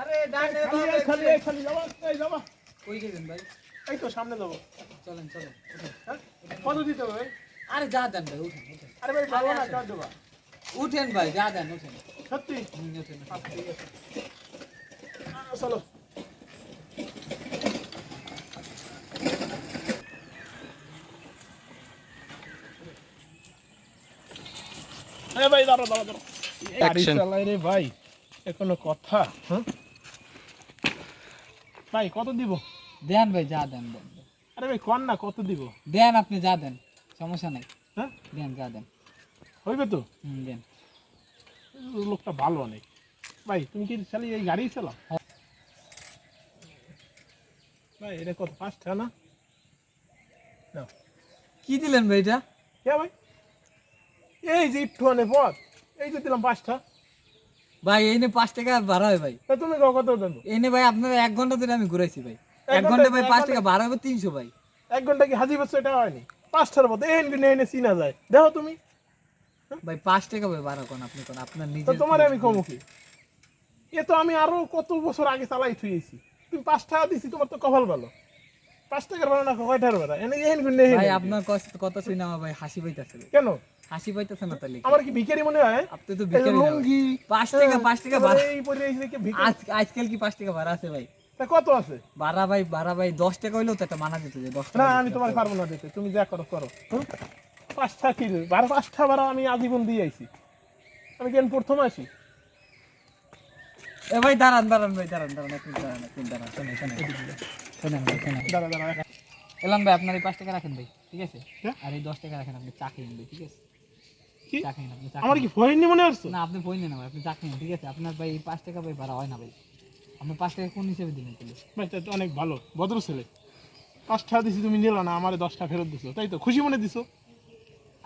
আরে ডানে খালি খালি যাবা এই যাবা। কই যাবেন ভাই? এই তো সামনে যাব। চলেন চলেন। হ্যাঁ? কত দিতে হবে ভাই? আরে যা দেন ভাই উঠেন উঠেন। আরে ভাই যাব না আসেন। দেবা। উঠেন ভাই যা দেন উঠেন। সত্যি? উঠেন। আচ্ছা, চলো। ভাই দাঁড়ো দাঁড়ো দাঁড়ো চালাই রে ভাই। এ কোনো কথা। হ্যাঁ ভাই কত দিব? দেন ভাই যা দেন। আরে ভাই কন না কত দিব? দেন আপনি যা দেন সমস্যা নাই। হ্যাঁ? দেন যা দেন। হইবে তো? হুম দেন। লোকটা ভালো অনেক। ভাই তুমি কি চালি এই গাড়ি চালাও? হ্যাঁ। ভাই এটা কত পাঁচটা না? না কি দিলেন ভাই এটা? কে ভাই এই যে একটু পথ এই যে দিলাম পাঁচটা ভাই এই পাঁচ টাকা ভাড়া হয় ভাই। তুমি কত দেন? এই ভাই আপনার এক ঘণ্টা ধরে আমি ঘুরাইছি ভাই। এক ঘন্টা- ভাই পাঁচ টাকা ভাড়া হবে তিনশো ভাই। এক ঘণ্টা কি হাজি বছর এটা হয়নি? পাঁচটার মতো এই এনে এনে চিনা যায়। দেখো তুমি। ভাই পাঁচ টাকা ভাই ভাড়া কোন আপনি কোন আপনার তো নিজের তোমার আমি কমু কি? এ তো আমি আরও কত বছর আগে চালাই থুয়েছি তুমি পাঁচ টাকা দিছি তোমার তো কপাল ভালো। পাঁচ টাকার ভাড়া না কয়টার ভাড়া এনে গুণ নেই ভাই আপনার কথা শুনে আমার ভাই হাসি পাইতেছে। কেন? হাসি পাইতেছে না তাহলে আমার কি ভিখারি মনে হয়? আপনি তো ভাই। লুঙ্গি পাঁচ টাকা পাঁচ টাকা ভাড়া এই পরে এই কি ভিখারি। আজকাল কি পাঁচ টাকা ভাড়া আছে ভাই? তা কত আছে? ভাই ভাই দশ টাকা হইলেও তো একটা মানা যেত যে দশ না আমি তোমার পারব না দিতে তুমি যা করো করো। পাঁচটা কি বারো পাঁচটা আমি আজীবন দিয়ে আইছি। আমি কেন প্রথম আসি এ ভাই দাঁড়ান দাঁড়ান ভাই দাঁড়ান দাঁড়ান আপনি দাঁড়ান আপনি দাঁড়ান শোনেন শোনেন। ভাই শোনেন। দাঁড়া দাঁড়া এলাম ভাই আপনার এই পাঁচ টাকা রাখেন ভাই ঠিক আছে? হ্যাঁ? আর এই দশ টাকা রাখেন আপনি চা খেয়ে ঠিক আছে? কি? আমার কি ফয়নি মনে আসছো না আপনি বই নেন ভাই আপনি চা খেয়ে ঠিক আছে? আপনার ভাই পাঁচ টাকা ভাই ভাড়া হয় না ভাই। আপনি পাঁচ টাকা কোন হিসেবে দিলেন তাহলে? ভাই তা তো অনেক ভালো ভদ্র ছেলে। পাঁচটা দিছি তুমি নিলা না আমার দশটা ফেরত দিছো। তাই তো খুশি মনে দিছো?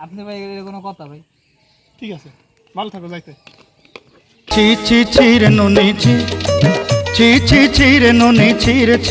আপনি ভাই এর কোনো কথা ভাই। ঠিক আছে ভালো থাকো যাইতে। ছি ছি ছি রে নুনি ছি। ছি ছি ছি রে নুনি ছি রে ছি।